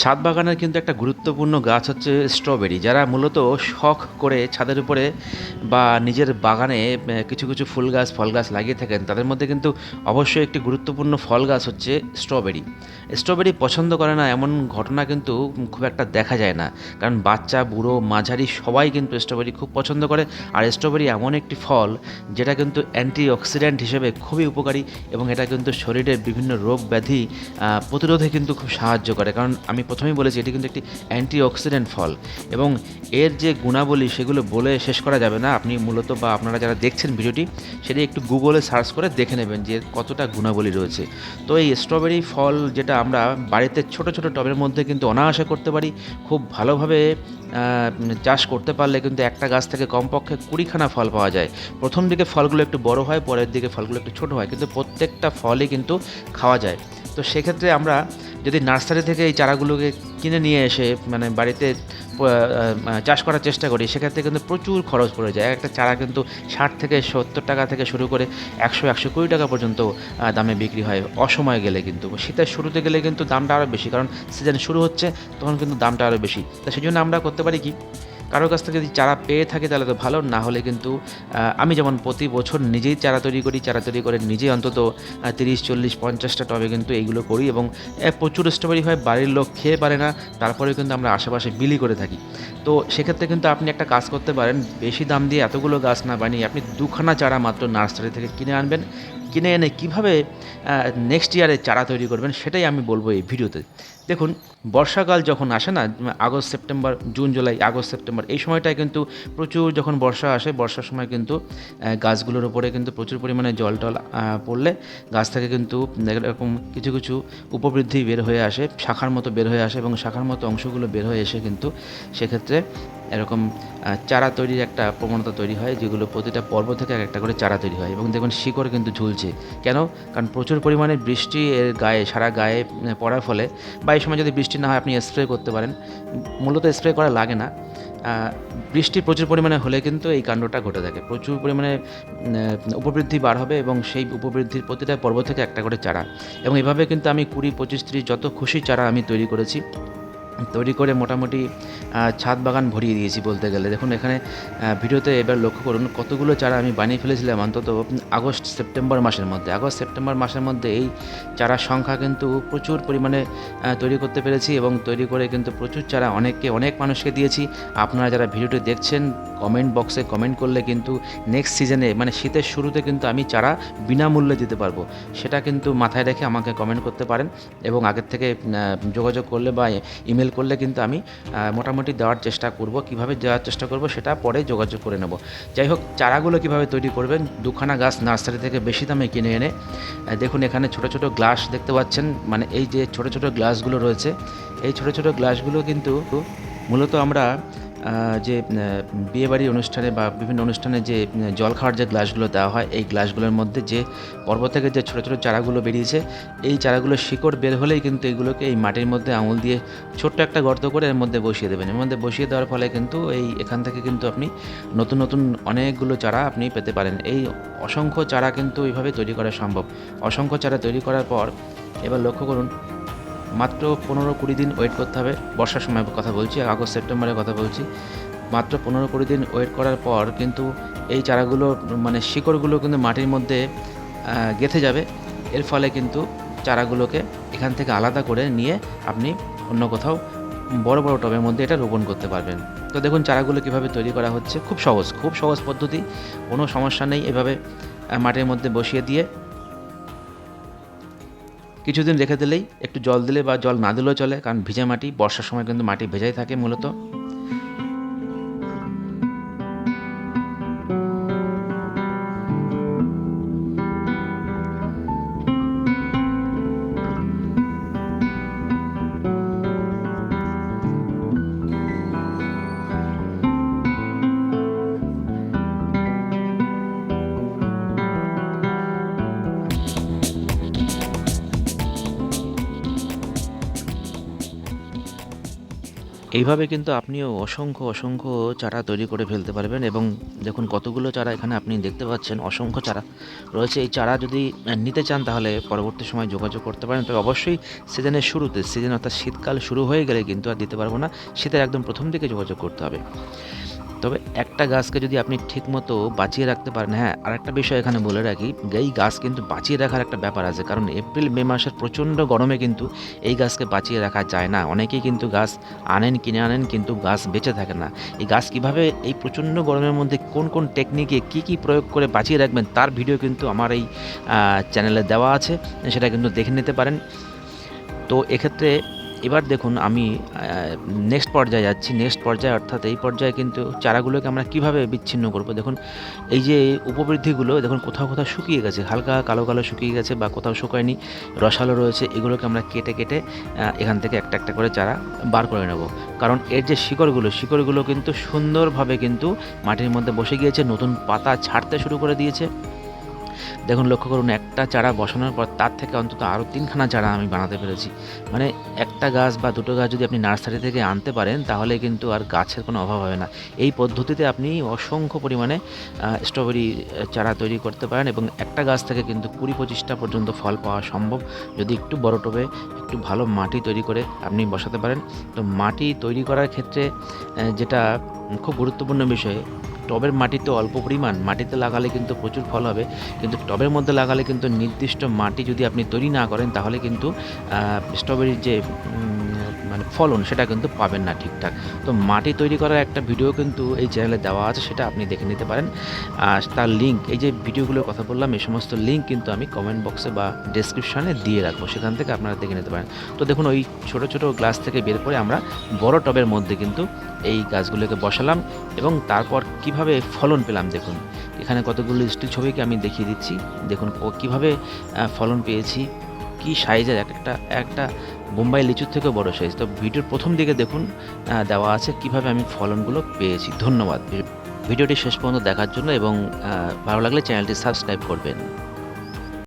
ছাদ বাগানের কিন্তু একটা গুরুত্বপূর্ণ গাছ হচ্ছে স্ট্রবেরি, যারা মূলত শখ করে ছাদের উপরে বা নিজের বাগানে কিছু কিছু ফুল গাছ, ফল গাছ লাগিয়ে থাকেন, তাদের মধ্যে কিন্তু অবশ্যই একটি গুরুত্বপূর্ণ ফল গাছ হচ্ছে স্ট্রবেরি। স্ট্রবেরি পছন্দ করে না, এমন ঘটনা কিন্তু খুব একটা দেখা যায় না, কারণ বাচ্চা, বুড়ো, মাঝারি সবাই কিন্তু স্ট্রবেরি খুব পছন্দ করে, আর স্ট্রবেরি এমন একটি ফল যেটা কিন্তু অ্যান্টি অক্সিডেন্ট হিসেবে খুবই উপকারী এবং এটা কিন্তু শরীরের বিভিন্ন রোগ ব্যাধি প্রতিরোধে কিন্তু খুব সাহায্য করে, কারণ আমি প্রথমেই বলেছি, এটি কিন্তু একটি অ্যান্টি অক্সিডেন্ট ফল এবং এর যে গুণাবলী সেগুলো বলে শেষ করা যাবে না। আপনি মূলত বা আপনারা যারা দেখছেন ভিডিওটি, সেটি একটু গুগলে সার্চ করে দেখে নেবেন যে কতটা গুণাবলী রয়েছে। তো এই স্ট্রবেরি ফল যেটা আমরা বাড়িতে ছোট ছোট টবের মধ্যে কিন্তু অনায়াসে করতে পারি, খুব ভালোভাবে চাষ করতে পারলে কিন্তু একটা গাছ থেকে কমপক্ষে কুড়িখানা ফল পাওয়া যায়। প্রথম দিকে ফলগুলো একটু বড় হয়, পরের দিকে ফলগুলো একটু ছোট হয়, কিন্তু প্রত্যেকটা ফলই কিন্তু খাওয়া যায়। তো সেক্ষেত্রে আমরা যদি নার্সারি থেকে এই চারাগুলোকে কিনে নিয়ে এসে মানে বাড়িতে চাষ করার চেষ্টা করি, সেক্ষেত্রে কিন্তু প্রচুর খরচ পড়ে যায়। একটা চারা কিন্তু ষাট থেকে সত্তর টাকা থেকে শুরু করে একশো একশো কুড়ি টাকা পর্যন্ত দামে বিক্রি হয় অসময়ে গেলে কিন্তু। শীতের শুরুতে গেলে কিন্তু দামটা আরও বেশি, কারণ সিজন শুরু হচ্ছে, তখন কিন্তু দামটা আরও বেশি। তা সেই জন্য আমরা করতে পারি কি? কারোর কাছ থেকে যদি চারা পেয়ে থাকে তাহলে তো ভালো, না হলে কিন্তু আমি যেমন প্রতি বছর নিজেই চারা তৈরি করি, চারা তৈরি করে নিজেই অন্তত তিরিশ, চল্লিশ, পঞ্চাশটা টবে কিন্তু এইগুলো করি এবং প্রচুর স্ট্রবেরি হয়, বাড়ির লোক খেয়ে পারে না তারপরে কিন্তু আমরা আশেপাশে বিলি করে থাকি। তো সেক্ষেত্রে কিন্তু আপনি একটা কাজ করতে পারেন, বেশি দাম দিয়ে এতগুলো গাছ না বানিয়ে আপনি দুখানা চারা মাত্র নার্সারি থেকে কিনে আনবেন কিনে এনে কীভাবে নেক্সট ইয়ারে চারা তৈরি করবেন সেটাই আমি বলব এই ভিডিওতে। দেখুন, বর্ষাকাল যখন আসে না, August, September, June, July, August, September, এই সময়টায় কিন্তু প্রচুর যখন বর্ষা আসে, বর্ষার সময় কিন্তু গাছগুলোর উপরে কিন্তু প্রচুর পরিমাণে জল টল পড়লে গাছ থেকে কিন্তু এরকম কিছু কিছু উপবৃদ্ধি বের হয়ে আসে, শাখার মতো বের হয়ে আসে এবং শাখার মতো অংশগুলো বের হয়ে এসে কিন্তু সেক্ষেত্রে এরকম চারা তৈরির একটা প্রবণতা তৈরি হয়, যেগুলো প্রতিটা পর্ব থেকে এক একটা করে চারা তৈরি হয়। এবং দেখুন, শিকড় কিন্তু ঝুলছে। কেন? কারণ প্রচুর পরিমাণে বৃষ্টি এর গায়ে, সারা গায়ে পড়ার ফলে বা এই সময় যদি বৃষ্টি না হয়, আপনি স্প্রে করতে পারেন। মূলত স্প্রে করা লাগে না। বৃষ্টি প্রচুর পরিমাণে হলে কিন্তু এই কাণ্ডটা ঘটে থাকে। প্রচুর পরিমাণে উপবৃদ্ধি বার হবে এবং সেই উপবৃদ্ধির প্রতিটা পর্ব থেকে একটা করে চারা। এবং এভাবে কিন্তু আমি কুড়ি, পঁচিশ, ত্রিশ যত খুশি চারা আমি তৈরি করেছি। তৈরি করে মোটামুটি ছাদ বাগান ভরিয়ে দিয়েছি বলতে গেলে। দেখুন, এখানে ভিডিওতে এবার লক্ষ্য করুন, কতগুলো চারা আমি বানিয়ে ফেলেছিলাম অন্তত আগস্ট, সেপ্টেম্বর মাসের মধ্যে। আগস্ট, সেপ্টেম্বর মাসের মধ্যে এই চারার সংখ্যা কিন্তু প্রচুর পরিমাণে তৈরি করতে পেরেছি এবং তৈরি করে কিন্তু প্রচুর চারা অনেককে, অনেক মানুষকে দিয়েছি। আপনারা যারা ভিডিওটি দেখছেন কমেন্ট বক্সে কমেন্ট করলে কিন্তু নেক্সট সিজনে মানে শীতের শুরুতে কিন্তু আমি চারা বিনামূল্যে দিতে পারব। সেটা কিন্তু মাথায় রেখে আমাকে কমেন্ট করতে পারেন এবং আগের থেকে যোগাযোগ করলে বা ইমেল করলে কিন্তু আমি মোটামুটি দেওয়ার চেষ্টা করব। কীভাবে দেওয়ার চেষ্টা করব সেটা পরে যোগাযোগ করে নেব। যাই হোক, চারাগুলো কীভাবে তৈরি করবেন? দুখানা গাছ নার্সারি থেকে বেশি দামে কিনে এনে দেখুন এখানে ছোট ছোট গ্লাস দেখতে পাচ্ছেন। মানে এই যে ছোট ছোট গ্লাসগুলো রয়েছে, এই ছোট ছোট গ্লাসগুলো কিন্তু মূলত আমরা যে বিয়েবাড়ির অনুষ্ঠানে বা বিভিন্ন অনুষ্ঠানে যে জল খাওয়ার যে গ্লাসগুলো দেওয়া হয়, এই গ্লাসগুলোর মধ্যে যে, পর্ব থেকে যে ছোটো ছোটো চারাগুলো বেরিয়েছে, এই চারাগুলো শিকড় বের হলেই কিন্তু এগুলোকে এই মাটির মধ্যে আঙুল দিয়ে ছোট্ট একটা গর্ত করে এর মধ্যে বসিয়ে দেবেন। এর মধ্যে বসিয়ে দেওয়ার ফলে কিন্তু এই, এখান থেকে কিন্তু আপনি নতুন নতুন অনেকগুলো চারা আপনি পেতে পারেন। এই অসংখ্য চারা কিন্তু এইভাবে তৈরি করা সম্ভব। অসংখ্য চারা তৈরি করার পর এবার লক্ষ্য করুন মাত্র পনেরো কুড়ি দিন ওয়েট করতে হবে। বর্ষার সময় কথা বলছি, আগস্ট সেপ্টেম্বরের কথা বলছি। মাত্র পনেরো কুড়ি দিন ওয়েট করার পর কিন্তু এই চারাগুলো মানে শিকড়গুলো কিন্তু মাটির মধ্যে গেঁথে যাবে। এর ফলে কিন্তু চারাগুলোকে এখান থেকে আলাদা করে নিয়ে আপনি অন্য কোথাও বড় বড় টবের মধ্যে এটা রোপণ করতে পারবেন। তো দেখুন চারাগুলো কীভাবে তৈরি করা হচ্ছে। খুব সহজ খুব সহজ পদ্ধতি। কোনো সমস্যা নেই এভাবে মাটির মধ্যে বসিয়ে দিয়ে কিছুদিন রেখে দিলেই একটু জল দিলে বা জল না দিলেও চলে, কারণ ভিজে মাটি, বর্ষার সময় কিন্তু মাটি ভেজাই থাকে মূলত। এইভাবে কিন্তু আপনিও অসংখ্য অসংখ্য চারা তৈরি করে ফেলতে পারবেন এবং দেখুন কতগুলো চারা এখানে আপনি দেখতে পাচ্ছেন, অসংখ্য চারা রয়েছে। এই চারা যদি নিতে চান তাহলে পরবর্তী সময় যোগাযোগ করতে পারেন। তবে অবশ্যই সিজনের শুরুতে, সিজন অর্থাৎ শীতকাল শুরু হয়ে গেলে কিন্তু আর দিতে পারব না। শীতের একদম প্রথম দিকে যোগাযোগ করতে হবে। তবে একটা গাছকে যদি আপনি ঠিকমতো বাঁচিয়ে রাখতে পারেন হ্যাঁ আর একটা বিষয় এখানে বলে রাখি, এই গাছ কিন্তু বাঁচিয়ে রাখার একটা ব্যাপার আছে, কারণ এপ্রিল, মে মাসের প্রচণ্ড গরমে কিন্তু এই গাছকে বাঁচিয়ে রাখা যায় না। অনেকেই কিন্তু গাছ আনেন, কিনে আনেন, কিন্তু গাছ বেঁচে থাকে না। এই গাছ কীভাবে এই প্রচণ্ড গরমের মধ্যে কোন কোন টেকনিকে কি কি প্রয়োগ করে বাঁচিয়ে রাখবেন, তার ভিডিও কিন্তু আমার এই চ্যানেলে দেওয়া আছে, সেটা কিন্তু দেখে নিতে পারেন। তো এক্ষেত্রে এবার দেখুন আমি নেক্সট পর্যায়ে যাচ্ছি নেক্সট পর্যায়ে অর্থাৎ এই পর্যায়ে কিন্তু চারাগুলোকে আমরা কীভাবে বিচ্ছিন্ন করব? দেখুন, এই যে উপবৃদ্ধিগুলো, দেখুন কোথাও কোথাও শুকিয়ে গেছে, হালকা কালো কালো শুকিয়ে গেছে বা কোথাও শুকায়নি, রসালো রয়েছে, এগুলোকে আমরা কেটে কেটে এখান থেকে একটা একটা করে চারা বার করে নেব। কারণ এর যে শিকড়গুলো শিকড়গুলো কিন্তু সুন্দরভাবে কিন্তু মাটির মধ্যে বসে গিয়েছে, নতুন পাতা ছাড়তে শুরু করে দিয়েছে। দেখুন, লক্ষ্য করুন, একটা চারা বসানোর পর তার থেকে অন্তত আরও তিনখানা চারা আমি বানাতে পেরেছি। মানে একটা গাছ বা দুটো গাছ যদি আপনি নার্সারি থেকে আনতে পারেন, তাহলে কিন্তু আর গাছের কোনো অভাব হবে না। এই পদ্ধতিতে আপনি অসংখ্য পরিমাণে স্ট্রবেরি চারা তৈরি করতে পারেন এবং একটা গাছ থেকে কিন্তু কুড়ি পঁচিশটা পর্যন্ত ফল পাওয়া সম্ভব। যদি একটু বড় টবে একটু ভালো মাটি তৈরি করে আপনি বসাতে পারেন। তো মাটি তৈরি করার ক্ষেত্রে যেটা খুব গুরুত্বপূর্ণ বিষয় টবের মাটিতে অল্প পরিমাণ মাটিতে লাগালে কিন্তু প্রচুর ফল হবে। কিন্তু টবের মধ্যে লাগালে কিন্তু নির্দিষ্ট মাটি যদি আপনি তৈরি না করেন, তাহলে কিন্তু স্ট্রবেরির যে মানে ফলন, সেটা কিন্তু পাবেন না ঠিকঠাক। তো মাটি তৈরি করার একটা ভিডিও কিন্তু এই চ্যানেলে দেওয়া আছে, সেটা আপনি দেখে নিতে পারেন। আর তার লিঙ্ক এই যে ভিডিওগুলোর কথা বললাম, এই সমস্ত লিঙ্ক কিন্তু আমি কমেন্ট বক্সে বা ডেসক্রিপশনে দিয়ে রাখব, সেখান থেকে আপনারা দেখে নিতে পারেন। তো দেখুন, ওই ছোট ছোট গ্লাস থেকে বের করে আমরা বড় টবের মধ্যে কিন্তু এই গাছগুলোকে বসালাম এবং তারপর কীভাবে ফলন পেলাম দেখুন। এখানে কতগুলো স্টিল ছবিকে আমি দেখিয়ে দিচ্ছি। দেখুন কীভাবে ফলন পেয়েছি। কি সাইজের এক একটা একটা বোম্বাই লিচুর থেকেও বড় সাইজ তো ভিডিওর প্রথম দিকে দেখুন দেওয়া আছে কীভাবে আমি ফলনগুলো পেয়েছি। ধন্যবাদ। ভিডিওটি শেষ পর্যন্ত দেখার জন্য এবং ভালো লাগলে চ্যানেলটি সাবস্ক্রাইব করবেন।